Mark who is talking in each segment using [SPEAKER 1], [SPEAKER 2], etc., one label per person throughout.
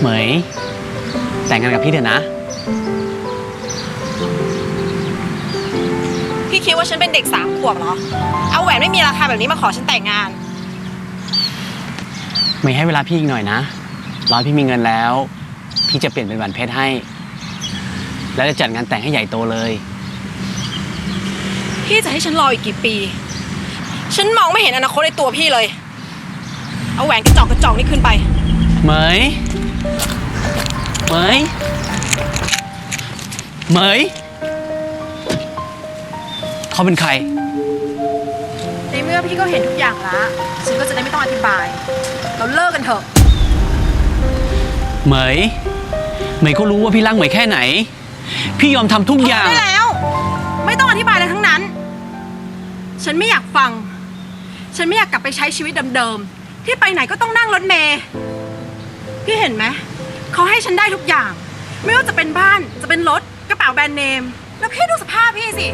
[SPEAKER 1] เหมย แต่งงานกับพี่เถอะนะ
[SPEAKER 2] พี่คิดว่าฉันเป็นเด็กสามขวบเหรอ เอาแหวนไม่มีราคาแบบนี้มาขอฉันแต่งงาน
[SPEAKER 1] เหมยให้เวลาพี่อีกหน่อยนะรอให้พี่มีเงินแล้ว พี่จะเปลี่ยนเป็นแหวนเพชรให้ แล้วจะจัดงานแต่งให้ใหญ่โตเลย
[SPEAKER 2] พี่จะให้ฉันรออีกกี่ปี ฉันมองไม่เห็นอนาคตในตัวพี่เลย เอาแหวนกระจอกกระจอกนี่ขึ้นไป
[SPEAKER 1] เหมย เหมยเหมยเขาเป็นใคร
[SPEAKER 2] ในเมื่อพี่ก็เห็นทุกอย่างแล้วฉันก็จะได้ไม่ต้องอธิบาย เราเลิกกันเถอะ
[SPEAKER 1] เหมยเหมยก็รู้ว่าพี่รักเหมยแค่ไหน พี่ยอมทำทุกอย่าง
[SPEAKER 2] ได้แล้ว ไม่ต้องอธิบายอะไรทั้งนั้น ฉันไม่อยากฟัง ฉันไม่อยากกลับไปใช้ชีวิตเดิมๆ ที่ไปไหนก็ต้องนั่งรถเมล์ พี่เห็นไหมเขาให้ฉันได้ทุกอย่าง ไม่ว่าจะเป็นบ้านจะเป็นรถกระเป๋าแบรนด์เนม แล้วพี่ดูสภาพพี่สิ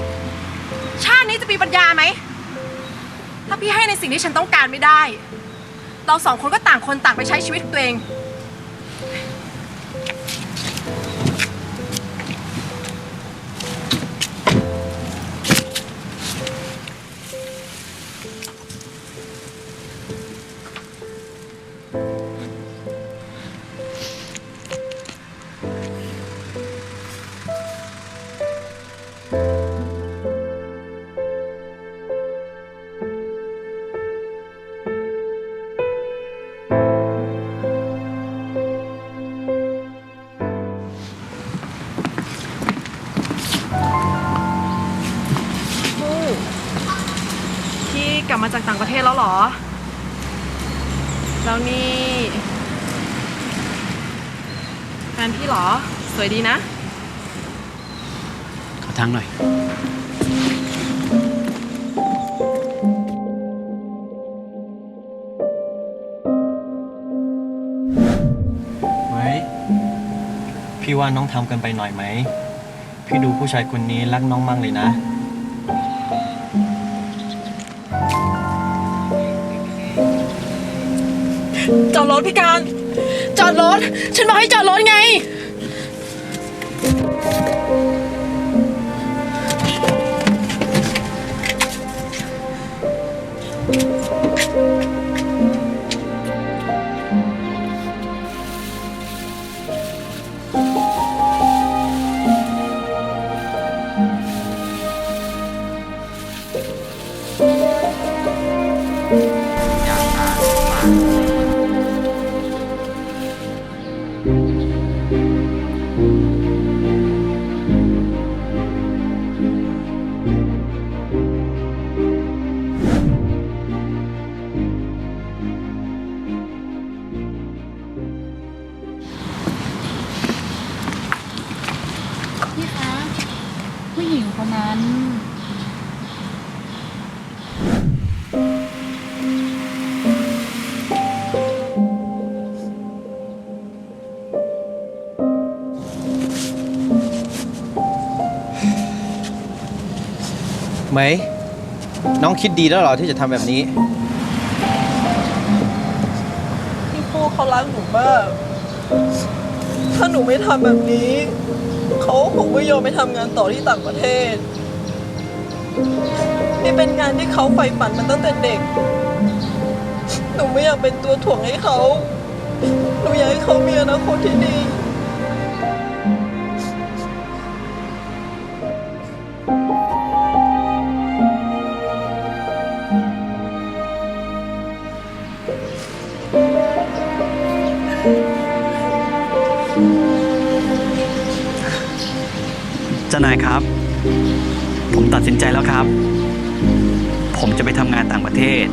[SPEAKER 2] ชาตินี้จะมีปัญญาไหม ถ้าพี่ให้ในสิ่งที่ฉันต้องการไม่ได้ เราสองคนก็ต่างคนต่างไปใช้ชีวิตของตัวเอง ลับมาจากต่างประเทศแล้วเหรอ แล้วนี่แฟนพี่เหรอ สวยดีนะ
[SPEAKER 1] ขอทั้งหน่อย
[SPEAKER 3] เฮ้ยพี่ว่าน้องทำเกันไปหน่อยไหม พี่ดูผู้ชายคนนี้รักน้องมากเลยนะ
[SPEAKER 2] จอดรถพี่การ จอดรถ ฉันบอกให้จอดรถไง
[SPEAKER 4] พี่
[SPEAKER 3] ไหม น้องคิดดีแล้วเหรอที่จะทำแบบนี้
[SPEAKER 5] พี่ฟูเขารักหนูมาก ถ้าหนูไม่ทำแบบนี้ เขาคงไม่ยอมไปทำงานต่อที่ต่างประเทศ นี่เป็นงานที่เขาใฝ่ฝันมาตั้งแต่เด็ก หนูไม่อยากเป็นตัวถ่วงให้เขา หนูอยากให้เขามีอนาคตที่ดี
[SPEAKER 6] เจ้านายครับ ผมตัดสินใจแล้วครับ ผมจะไปทำงานต่างประเทศ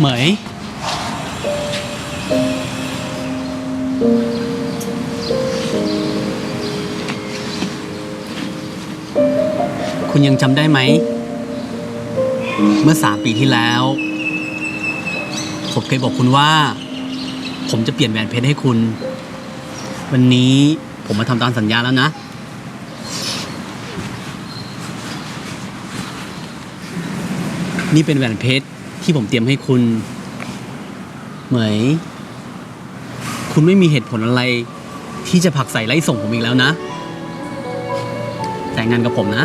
[SPEAKER 1] เหมย คุณยังจำได้ไหม เมื่อสามปีที่แล้ว ผมเคยบอกคุณว่า ผมจะเปลี่ยนแหวนเพชรให้คุณ วันนี้ผมมาทำตามสัญญาแล้วนะนี่เป็นแหวนเพชร ที่ผมเตรียมให้คุณ เหมย คุณไม่มีเหตุผลอะไร ที่จะผลักใส่ไล่ส่งผมอีกแล้วนะ แต่งงานกับผมนะ